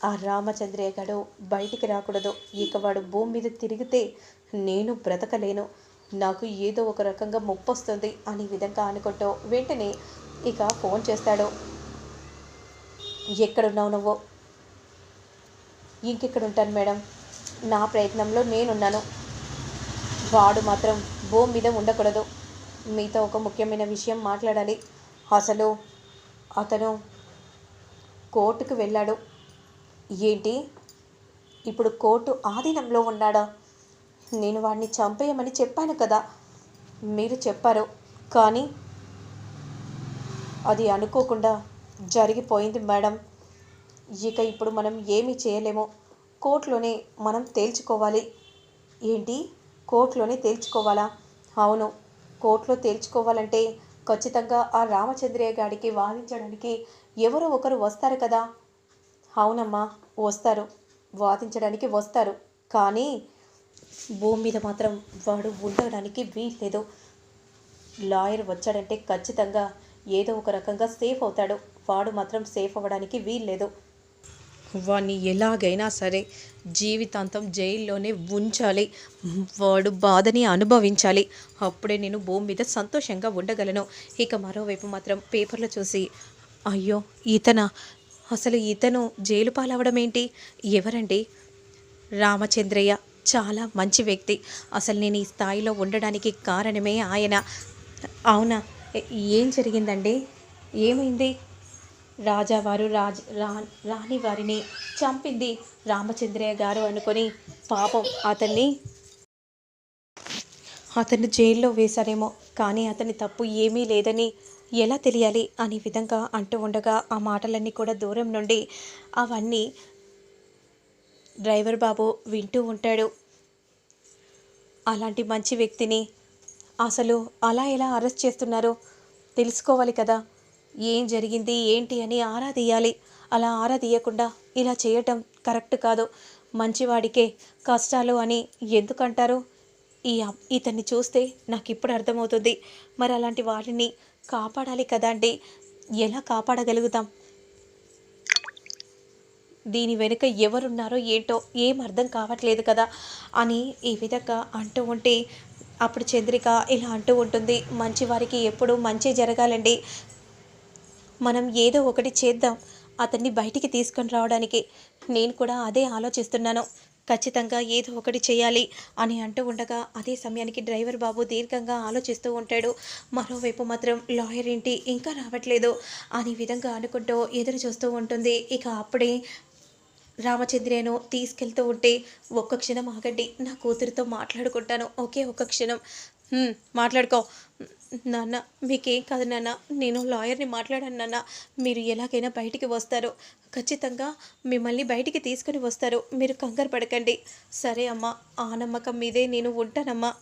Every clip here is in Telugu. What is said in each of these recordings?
ఆ రామచంద్రయ్య గడు బయటికి రాకూడదు. ఇక వాడు భూమి మీద తిరిగితే నేను బ్రతకలేను. నాకు ఏదో ఒక రకంగా ముప్పు వస్తుంది అనే విధంగా అనుకుంటూ వెంటనే ఇక ఫోన్ చేస్తాడు. ఎక్కడున్నావు నువ్వు? ఇంకెక్కడ ఉంటాను మేడం? నా ప్రయత్నంలో నేనున్నాను. వాడు మాత్రం భూమి మీద ఉండకూడదు. మీతో ఒక ముఖ్యమైన విషయం మాట్లాడాలి. అసలు అతను కోర్టుకు వెళ్ళాడు. ఏంటి? ఇప్పుడు కోర్టు ఆధీనంలో ఉన్నాడా? నేను వాడిని చంపేయమని చెప్పాను కదా. మీరు చెప్పారు. కానీ అది అనుకోకుండా జరిగిపోయింది మేడం. ఇక ఇప్పుడు మనం ఏమీ చేయలేము. కోర్టులోనే మనం తేల్చుకోవాలి. ఏంటి? కోర్టులోనే తేల్చుకోవాలా? అవును. కోర్టులో తేల్చుకోవాలంటే ఖచ్చితంగా ఆ రామచంద్రయ్య గారికి వాదించడానికి ఎవరో ఒకరు వస్తారు కదా. అవునమ్మా వస్తారు. వాదించడానికి వస్తారు. కానీ భూమి మీద మాత్రం వాడు ఉండడానికి వీల్లేదు. లాయర్ వచ్చాడంటే ఖచ్చితంగా ఏదో ఒక రకంగా సేఫ్ అవుతాడు. వాడు మాత్రం సేఫ్ అవ్వడానికి వీల్లేదు. వాడిని ఎలాగైనా సరే జీవితాంతం జైల్లోనే ఉంచాలి. వాడు బాధని అనుభవించాలి. అప్పుడే నేను భూమి మీద సంతోషంగా ఉండగలను. ఇక మరోవైపు మాత్రం పేపర్లో చూసి అయ్యో ఇతన అసలు ఇతను జైలు పాలవడం ఏంటి? ఎవరండి? రామచంద్రయ్య చాలా మంచి వ్యక్తి. అసలు నేను ఈ స్థాయిలో ఉండడానికి కారణమే ఆయన. అవునా? ఏం జరిగిందండి? ఏమైంది? రాజావారు రాజ్ రా రాణి వారిని చంపింది రామచంద్రయ్య గారు అనుకొని పాపం అతన్ని అతను జైల్లో వేశారేమో. కానీ అతని తప్పు ఏమీ లేదని ఎలా తెలియాలి అనే విధంగా అంటూ ఉండగా ఆ మాటలన్నీ కూడా దూరం నుండి అవన్నీ డ్రైవర్ బాబు వింటూ ఉంటాడు. అలాంటి మంచి వ్యక్తిని అసలు అలా ఎలా అరెస్ట్ చేస్తున్నారో తెలుసుకోవాలి కదా. ఏం జరిగింది ఏంటి అని ఆరా తీయాలి. అలా ఆరా తీయకుండా ఇలా చేయటం కరెక్ట్ కాదు. మంచివాడికే కష్టాలు అని ఎందుకంటారు? ఈ ఇతన్ని చూస్తే నాకు ఇప్పుడు అర్థమవుతుంది. మరి అలాంటి వాడిని కాపాడాలి కదా అండి ఎలా కాపాడగలుగుతాం? దీని వెనుక ఎవరున్నారో ఏంటో ఏం అర్థం కావట్లేదు కదా అని ఈ విధంగా అంటూ ఉంటే అప్పుడు చంద్రిక ఇలా అంటూ ఉంటుంది మంచివారికి ఎప్పుడూ మంచి జరగాలండి. మనం ఏదో ఒకటి చేద్దాం అతన్ని బయటికి తీసుకొని రావడానికి. నేను కూడా అదే ఆలోచిస్తున్నాను. ఖచ్చితంగా ఏదో ఒకటి చేయాలి అని అంటూ ఉండగా అదే సమయానికి డ్రైవర్ బాబు దీర్ఘంగా ఆలోచిస్తూ ఉంటాడు. మరోవైపు మాత్రం లాయర్ ఏంటి? ఇంకా రావట్లేదు అని విధంగా అనుకుంటూ ఎదురు చూస్తూ ఉంటుంది. ఇక అప్పుడే రామచంద్రను తీసుకెళ్తూ ఉంటే ఒక్క క్షణం ఆగండి. నా కూతురితో మాట్లాడుకుంటాను. ఒకే ఒక్క క్షణం. మాట్లాడుకో. నాన్న మీకేం కాదు నాన్న. నేను లాయర్ని మాట్లాడాను నాన్న. మీరు ఎలాగైనా బయటికి వస్తారు. ఖచ్చితంగా మిమ్మల్ని బయటికి తీసుకుని వస్తారు. మీరు కంగారు పడకండి. సరే అమ్మా ఆ నమ్మకం మీదే నేను ఉంటానమ్మా.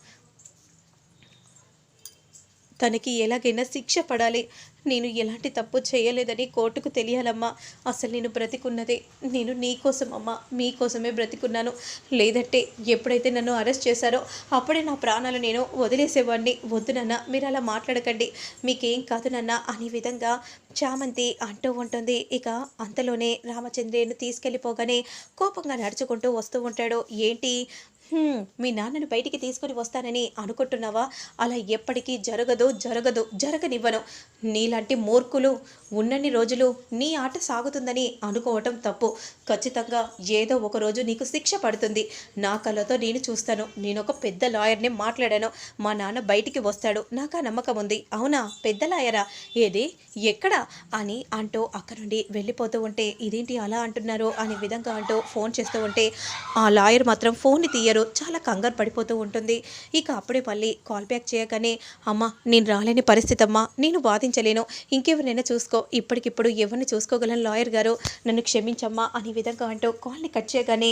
తనకి ఎలాగైనా శిక్ష పడాలి. నేను ఎలాంటి తప్పు చేయలేదని కోర్టుకు తెలియాలమ్మా. అసలు నేను బ్రతికున్నదే నేను నీకోసం అమ్మా. మీకోసమే బ్రతికున్నాను. లేదంటే ఎప్పుడైతే నన్ను అరెస్ట్ చేశారో అప్పుడే నా ప్రాణాలు నేను వదిలేసేవాడిని వద్దు నాన్న మీరు అలా మాట్లాడకండి. మీకేం కాదు నాన్న. అనే విధంగా చామంతి అంటూ ఉంటుంది. ఇక అంతలోనే రామచంద్రయ్యను తీసుకెళ్ళిపోగానే కోపంగా నడుచుకుంటూ వస్తూ ఉంటాడు. ఏంటి? మీ నాన్నను బయటికి తీసుకొని వస్తానని అనుకుంటున్నావా? అలా ఎప్పటికీ జరగదు జరగదు జరగనివ్వను. నీలాంటి మూర్ఖులు ఉన్నన్ని రోజులు నీ ఆట సాగుతుందని అనుకోవటం తప్పు. ఖచ్చితంగా ఏదో ఒక రోజు నీకు శిక్ష పడుతుంది. నా కళ్ళతో నేను చూస్తాను. నేను ఒక పెద్ద లాయర్ని మాట్లాడాను. మా నాన్న బయటికి వస్తాడు. నాకు ఆ నమ్మకం ఉంది. అవునా? పెద్ద లాయరా? ఏది? ఎక్కడ? అని అంటూ అక్కడ నుండి వెళ్ళిపోతూ ఉంటే ఇదేంటి అలా అంటున్నారు? అనే విధంగా అంటూ ఫోన్ చేస్తూ ఉంటే ఆ లాయర్ మాత్రం ఫోన్ని తీయరు. చాలా కంగారు పడిపోతూ ఉంటుంది. ఇక అప్పుడే మళ్ళీ కాల్ బ్యాక్ చేయగానే అమ్మ నేను రాలేని పరిస్థితి అమ్మా నేను బాధించలేను ఇంకెవరినైనా చూసుకో. ఇప్పటికిప్పుడు ఎవరిని చూసుకోగలను లాయర్ గారు? నన్ను క్షమించమ్మా అనే విధంగా అంటూ కాల్ని కట్ చేయగానే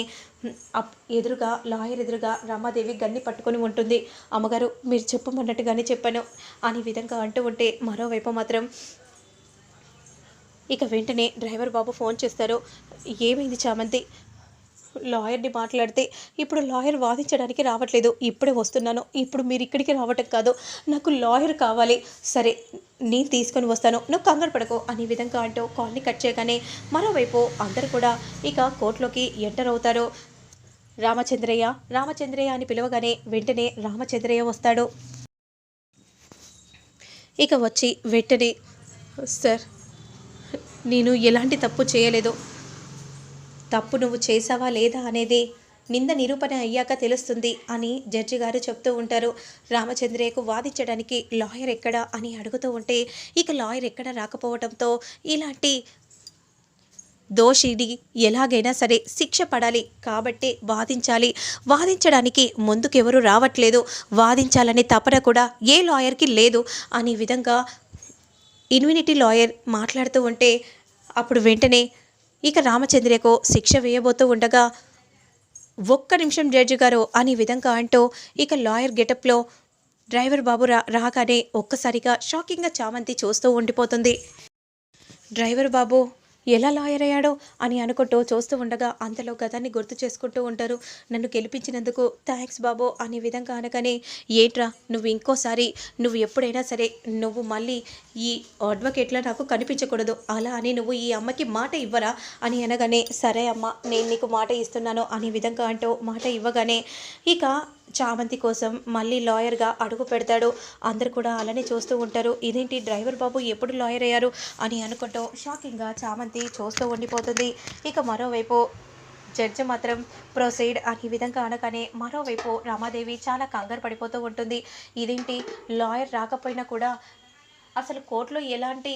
అప్ ఎదురుగా లాయర్ ఎదురుగా రమాదేవి గన్ని పట్టుకొని ఉంటుంది. అమ్మగారు మీరు చెప్పమన్నట్టుగానే చెప్పాను అనే విధంగా అంటూ ఉంటే మరోవైపు మాత్రం ఇక వెంటనే డ్రైవర్ బాబు ఫోన్ చేస్తారు. ఏమైంది చామంతి? లాయర్ని మాట్లాడితే ఇప్పుడు లాయర్ వాదించడానికి రావట్లేదు. ఇప్పుడే వస్తున్నాను. ఇప్పుడు మీరు ఇక్కడికి రావటం కాదు. నాకు లాయర్ కావాలి. సరే నేను తీసుకొని వస్తాను. నువ్వు కంగారు పడకు అనే విధంగా అంటూ కాల్ని కట్ చేయగానే మరోవైపు అందరు కూడా ఇక కోర్టులోకి ఎంటర్ అవుతారు. రామచంద్రయ్య రామచంద్రయ్య అని పిలవగానే వెంటనే రామచంద్రయ్య వస్తాడు. ఇక వచ్చి వెంటనే సార్ నేను ఎలాంటి తప్పు చేయలేదు. తప్పు నువ్వు చేసావా లేదా అనేది నింద నిరూపణ అయ్యాక తెలుస్తుంది అని జడ్జి గారు చెప్తూ ఉంటారు. రామచంద్రయ్యకు వాదించడానికి లాయర్ ఎక్కడా అని అడుగుతూ ఉంటే ఇక లాయర్ ఎక్కడ రాకపోవడంతో ఇలాంటి దోషిడి ఎలాగైనా సరే శిక్ష పడాలి కాబట్టే వాదించాలి. వాదించడానికి ముందుకెవరూ రావట్లేదు. వాదించాలనే తపన కూడా ఏ లాయర్కి లేదు అనే విధంగా ఇన్వినిటీ లాయర్ మాట్లాడుతూ ఉంటే అప్పుడు వెంటనే ఇక రామచంద్రకు శిక్ష వేయబోతూ ఉండగా ఒక్క నిమిషం జడ్జి గారు అనే విధంగా అంటూ ఇక లాయర్ గెటప్లో డ్రైవర్ బాబు రా రాగానే ఒక్కసారిగా షాకింగ్గా చామంతి చూస్తూ ఉండిపోతుంది. డ్రైవర్ బాబు ఎలా లాయర్ అయ్యాడో అని అనుకుంటూ చూస్తూ ఉండగా అంతలో గతాన్ని గుర్తు చేసుకుంటూ ఉంటారు. నన్ను గెలిపించినందుకు థ్యాంక్స్ బాబు అనే విధంగా అనగానే ఏంట్రా నువ్వు ఇంకోసారి నువ్వు ఎప్పుడైనా సరే నువ్వు మళ్ళీ ఈ అడ్వకేట్లో నాకు కనిపించకూడదు. అలా అని నువ్వు ఈ అమ్మకి మాట ఇవ్వరా? అని అనగానే సరే అమ్మ నేను నీకు మాట ఇస్తున్నాను అనే విధంగా అంటూ మాట ఇవ్వగానే ఇక చామంతి కోసం మళ్ళీ లాయర్గా అడుగు పెడతాడు. అందరు కూడా అలానే చూస్తూ ఉంటారు. ఇదేంటి డ్రైవర్ బాబు ఎప్పుడు లాయర్ అయ్యారు అని అనుకుంటూ షాకింగ్గా చామంతి చూస్తూ ఉండిపోతుంది. ఇక మరోవైపు జడ్జి మాత్రం ప్రొసీడ్ అనే విధంగా అనగానే మరోవైపు రమాదేవి చాలా కంగారు పడిపోతూ ఉంటుంది. ఇదేంటి లాయర్ రాకపోయినా కూడా అసలు కోర్టులో ఎలాంటి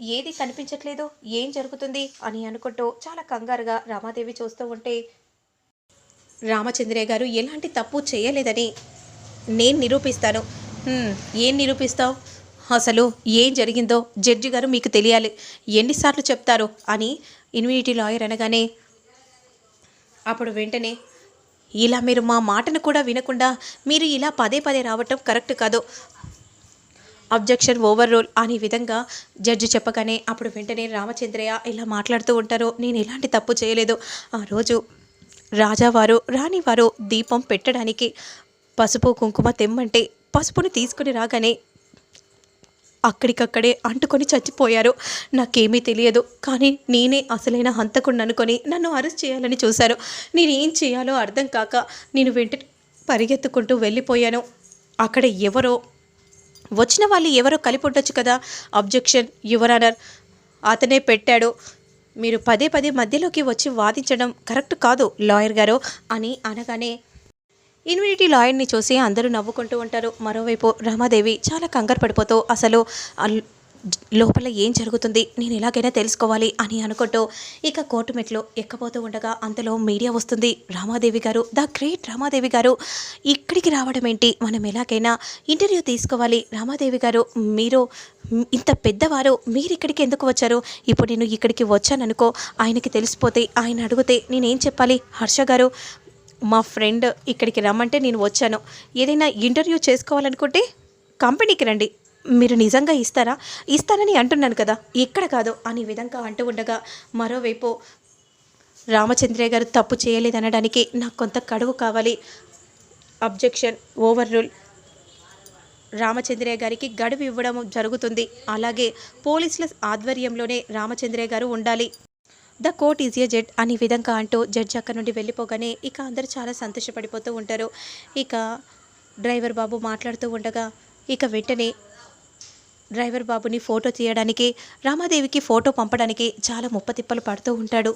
ఏది కనిపించట్లేదు ఏం జరుగుతుంది అని అనుకుంటూ చాలా కంగారుగా రమాదేవి చూస్తూ ఉంటే రామచంద్రయ్య గారు ఎలాంటి తప్పు చేయలేదని నేను నిరూపిస్తాను. ఏం నిరూపిస్తావు? అసలు ఏం జరిగిందో జడ్జి గారు మీకు తెలియాలి. ఎన్నిసార్లు చెప్తారు? అని ఇన్వినిటీ లాయర్ అనగానే అప్పుడు వెంటనే ఇలా మీరు మా మాటను కూడా వినకుండా మీరు ఇలా పదే పదే రావటం కరెక్ట్ కాదు. అబ్జెక్షన్ ఓవర్ రోల్ అనే విధంగా జడ్జి చెప్పగానే అప్పుడు వెంటనే రామచంద్రయ్య ఇలా మాట్లాడుతూ ఉంటారు నేను ఎలాంటి తప్పు చేయలేదు. ఆ రోజు రాజావారు రాణివారు దీపం పెట్టడానికి పసుపు కుంకుమ తెమ్మంటే పసుపుని తీసుకుని రాగానే అక్కడికక్కడే అంటుకొని చచ్చిపోయారు. నాకేమీ తెలియదు కానీ నేనే అసలైన హంతకుండా అనుకొని నన్ను అరెస్ట్ చేయాలని చూశారు. నేనేం చేయాలో అర్థం కాక నేను వెంటనే పరిగెత్తుకుంటూ వెళ్ళిపోయాను. అక్కడ ఎవరో వచ్చిన వాళ్ళు ఎవరో కలిపి ఉండొచ్చు కదా? Objection your honour. అతనే పెట్టాడు. మీరు పదే పదే మధ్యలోకి వచ్చి వాదించడం కరెక్ట్ కాదు లాయర్ గారు అని అనగానే ఇన్వినిటీ లాయర్ని చూసి అందరూ నవ్వుకుంటూ ఉంటారు. మరోవైపు రమాదేవి చాలా కంగారు పడిపోతూ అసలు లోపల ఏం జరుగుతుంది? నేను ఎలాగైనా తెలుసుకోవాలి అని అనుకుంటూ ఇక కోర్టు మెట్లు ఎక్కబోతూ ఉండగా అంతలో మీడియా వస్తుంది. రామాదేవి గారు ద గ్రేట్ రామాదేవి గారు ఇక్కడికి రావడం ఏంటి? మనం ఎలాగైనా ఇంటర్వ్యూ తీసుకోవాలి. రామాదేవి గారు మీరు ఇంత పెద్దవారు మీరు ఇక్కడికి ఎందుకు వచ్చారు? ఇప్పుడు నేను ఇక్కడికి వచ్చాననుకో ఆయనకి తెలిసిపోతే ఆయన అడిగితే నేనేం చెప్పాలి? హర్ష గారు మా ఫ్రెండ్ ఇక్కడికి రమ్మంటే నేను వచ్చాను. ఏదైనా ఇంటర్వ్యూ చేసుకోవాలనుకుంటే కంపెనీకి రండి. మీరు నిజంగా ఇస్తారా? ఇస్తానని అంటున్నాను కదా. ఇక్కడ కాదు. అనే విధంగా అంటూ ఉండగా మరోవైపు రామచంద్రయ్య గారు తప్పు చేయలేదనడానికి నాకు కొంత కడువు కావాలి. Objection over rule. రామచంద్రయ్య గారికి గడువు ఇవ్వడం జరుగుతుంది. అలాగే పోలీసుల ఆధ్వర్యంలోనే రామచంద్రయ్య గారు ఉండాలి. ద కోర్ట్ ఈజ్ ఏ జడ్ అనే విధంగా అంటూ జడ్జి అక్కడ నుండి వెళ్ళిపోగానే ఇక అందరూ చాలా సంతోషపడిపోతూ ఉంటారు. ఇక డ్రైవర్ బాబు మాట్లాడుతూ ఉండగా ఇక వెంటనే డ్రైవర్ బాబుని ఫోటో తీయడానికి రామాదేవికి ఫోటో పంపడానికి చాలా ముప్పతిప్పలు పడుతూ ఉంటాడు.